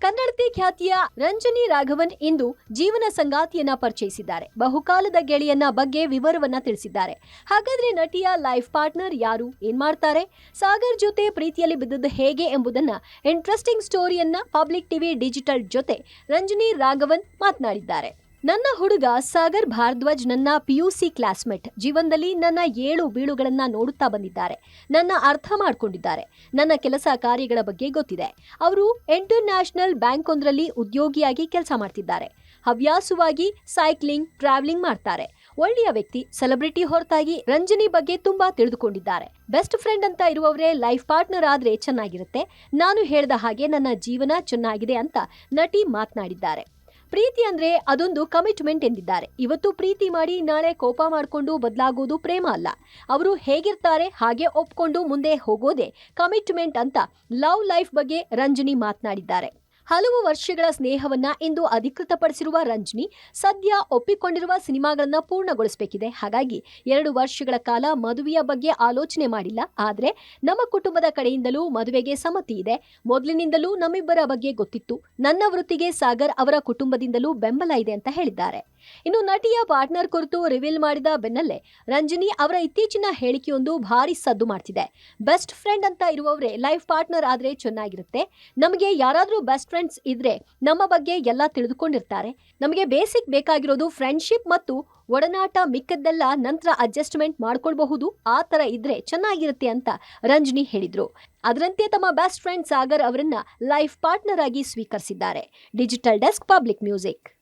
ನಟಿ ಖ್ಯಾತಿಯ ರಂಜನಿ ರಾಘವನ್ ಇಂದು ಜೀವನ ಸಂಗಾತಿಯನ್ನ ಪರಿಚಯಿಸಿದ್ದಾರೆ. ಬಹುಕಾಲದ ಗೆಳೆಯನ್ನ ಬಗ್ಗೆ ವಿವರವನ್ನ ತಿಳಿಸಿದ್ದಾರೆ. ಹಾಗಾದ್ರೆ ನಟಿಯ ಲೈಫ್ ಪಾರ್ಟ್ನರ್ ಯಾರು? ಏನ್ ಮಾಡ್ತಾರೆ? ಸಾಗರ್ ಜೊತೆ ಪ್ರೀತಿಯಲ್ಲಿ ಬಿದ್ದದ್ದು ಹೇಗೆ ಎಂಬುದನ್ನ ಇಂಟ್ರೆಸ್ಟಿಂಗ್ ಸ್ಟೋರಿಯನ್ನ ಪಬ್ಲಿಕ್ ಟಿವಿ ಡಿಜಿಟಲ್ ಜೊತೆ ರಂಜನಿ ರಾಘವನ್ ಮಾತನಾಡಿದ್ದಾರೆ. ನನ್ನ ಹುಡುಗ ಸಾಗರ್ ಭಾರದ್ವಾಜ್ ನನ್ನ ಪಿಯುಸಿ ಕ್ಲಾಸ್ಮೇಟ್ ಜೀವನದಲ್ಲಿ ನನ್ನ ಏಳು ಬೀಳುಗಳನ್ನ ನೋಡುತ್ತಾ ಬಂದಿದ್ದಾರೆ. ನನ್ನ ಅರ್ಥ ಮಾಡಿಕೊಂಡಿದ್ದಾರೆ. ನನ್ನ ಕೆಲಸ ಕಾರ್ಯಗಳ ಬಗ್ಗೆ ಗೊತ್ತಿದೆ. ಅವರು ಇಂಟರ್ನ್ಯಾಷನಲ್ ಬ್ಯಾಂಕ್ ಒಂದರಲ್ಲಿ ಉದ್ಯೋಗಿಯಾಗಿ ಕೆಲಸ ಮಾಡ್ತಿದ್ದಾರೆ. ಹವ್ಯಾಸವಾಗಿ ಸೈಕ್ಲಿಂಗ್ ಟ್ರಾವೆಲಿಂಗ್ ಮಾಡ್ತಾರೆ. ಒಳ್ಳೆಯ ವ್ಯಕ್ತಿ ಸೆಲೆಬ್ರಿಟಿ ಹೊರತಾಗಿ ರಂಜನಿ ಬಗ್ಗೆ ತುಂಬಾ ತಿಳಿದುಕೊಂಡಿದ್ದಾರೆ. ಬೆಸ್ಟ್ ಫ್ರೆಂಡ್ ಅಂತ ಇರುವವರೇ ಲೈಫ್ ಪಾರ್ಟ್ನರ್ ಆದ್ರೆ ಚೆನ್ನಾಗಿರುತ್ತೆ. ನಾನು ಹೇಳಿದ ಹಾಗೆ ನನ್ನ ಜೀವನ ಚೆನ್ನಾಗಿದೆ ಅಂತ ನಟಿ ಮಾತನಾಡಿದ್ದಾರೆ. ಪ್ರೀತಿ ಅಂದ್ರೆ ಅದೊಂದು ಕಮಿಟ್ಮೆಂಟ್ ಎಂದಿದ್ದಾರೆ. ಇವತ್ತು ಪ್ರೀತಿ ಮಾಡಿ ನಾಳೆ ಕೋಪ ಮಾಡಿಕೊಂಡು ಬದಲಾಗೋದು ಪ್ರೇಮ ಅಲ್ಲ. ಅವರು ಹೇಗಿರ್ತಾರೆ, ಹಾಗೆ ಒಪ್ಕೊಂಡು ಮುಂದೆ ಹೋಗೋದೇ ಕಮಿಟ್ಮೆಂಟ್ ಅಂತ ಲವ್ ಲೈಫ್ ಬಗ್ಗೆ ರಂಜನಿ ಮಾತನಾಡಿದ್ದಾರೆ. ಹಲವು ವರ್ಷಗಳ ಸ್ನೇಹವನ್ನ ಇಂದು ಅಧಿಕೃತಪಡಿಸಿರುವ ರಂಜನಿ ಸದ್ಯ ಒಪ್ಪಿಕೊಂಡಿರುವ ಸಿನಿಮಾಗಳನ್ನ ಪೂರ್ಣಗೊಳಿಸಬೇಕಿದೆ. ಹಾಗಾಗಿ ಎರಡು ವರ್ಷಗಳ ಕಾಲ ಮದುವೆಯ ಬಗ್ಗೆ ಆಲೋಚನೆ ಮಾಡಿಲ್ಲ. ಆದ್ರೆ ನಮ್ಮ ಕುಟುಂಬದ ಕಡೆಯಿಂದಲೂ ಮದುವೆಗೆ ಸಮ್ಮತಿ ಇದೆ. ಮೊದಲಿನಿಂದಲೂ ನಮ್ಮಿಬ್ಬರ ಬಗ್ಗೆ ಗೊತ್ತಿತ್ತು. ನನ್ನ ವೃತ್ತಿಗೆ ಸಾಗರ್ ಅವರ ಕುಟುಂಬದಿಂದಲೂ ಬೆಂಬಲ ಇದೆ ಅಂತ ಹೇಳಿದ್ದಾರೆ. ಇನ್ನು ನಟಿಯ ಪಾರ್ಟ್ನರ್ ಕುರಿತು ರಿವೀಲ್ ಮಾಡಿದ ಬೆನ್ನಲ್ಲೇ ರಂಜನಿ ಅವರ ಇತ್ತೀಚಿನ ಹೇಳಿಕೆಯೊಂದು ಭಾರಿ ಸದ್ದು ಮಾಡ್ತಿದೆ. ಬೆಸ್ಟ್ ಫ್ರೆಂಡ್ ಅಂತ ಇರುವವರೇ ಲೈಫ್ ಪಾರ್ಟ್ನರ್ ಆದ್ರೆ ಚೆನ್ನಾಗಿರುತ್ತೆ. ನಮಗೆ ಯಾರಾದರೂ ಬೆಸ್ಟ್ ಫ್ರೆಂಡ್ಸ್ ಇದ್ರೆ ನಮ್ಮ ಬಗ್ಗೆ ಎಲ್ಲ ತಿಳಿದುಕೊಂಡಿರ್ತಾರೆ. ನಮಗೆ ಬೇಸಿಕ್ ಬೇಕಾಗಿರೋದು ಫ್ರೆಂಡ್ಶಿಪ್ ಮತ್ತು ಒಡನಾಟ ಮಿಕ್ಕದ್ದೆಲ್ಲ ನಂತರ ಅಡ್ಜಸ್ಟ್ಮೆಂಟ್ ಮಾಡ್ಕೊಳ್ಬಹುದು. ಆ ತರ ಇದ್ರೆ ಚೆನ್ನಾಗಿರುತ್ತೆ ಅಂತ ರಂಜನಿ ಹೇಳಿದ್ರು. ಅದರಂತೆ ತಮ್ಮ ಬೆಸ್ಟ್ ಫ್ರೆಂಡ್ ಸಾಗರ್ ಅವರನ್ನ ಲೈಫ್ ಪಾರ್ಟ್ನರ್ ಆಗಿ ಸ್ವೀಕರಿಸಿದ್ದಾರೆ. Digital desk public music.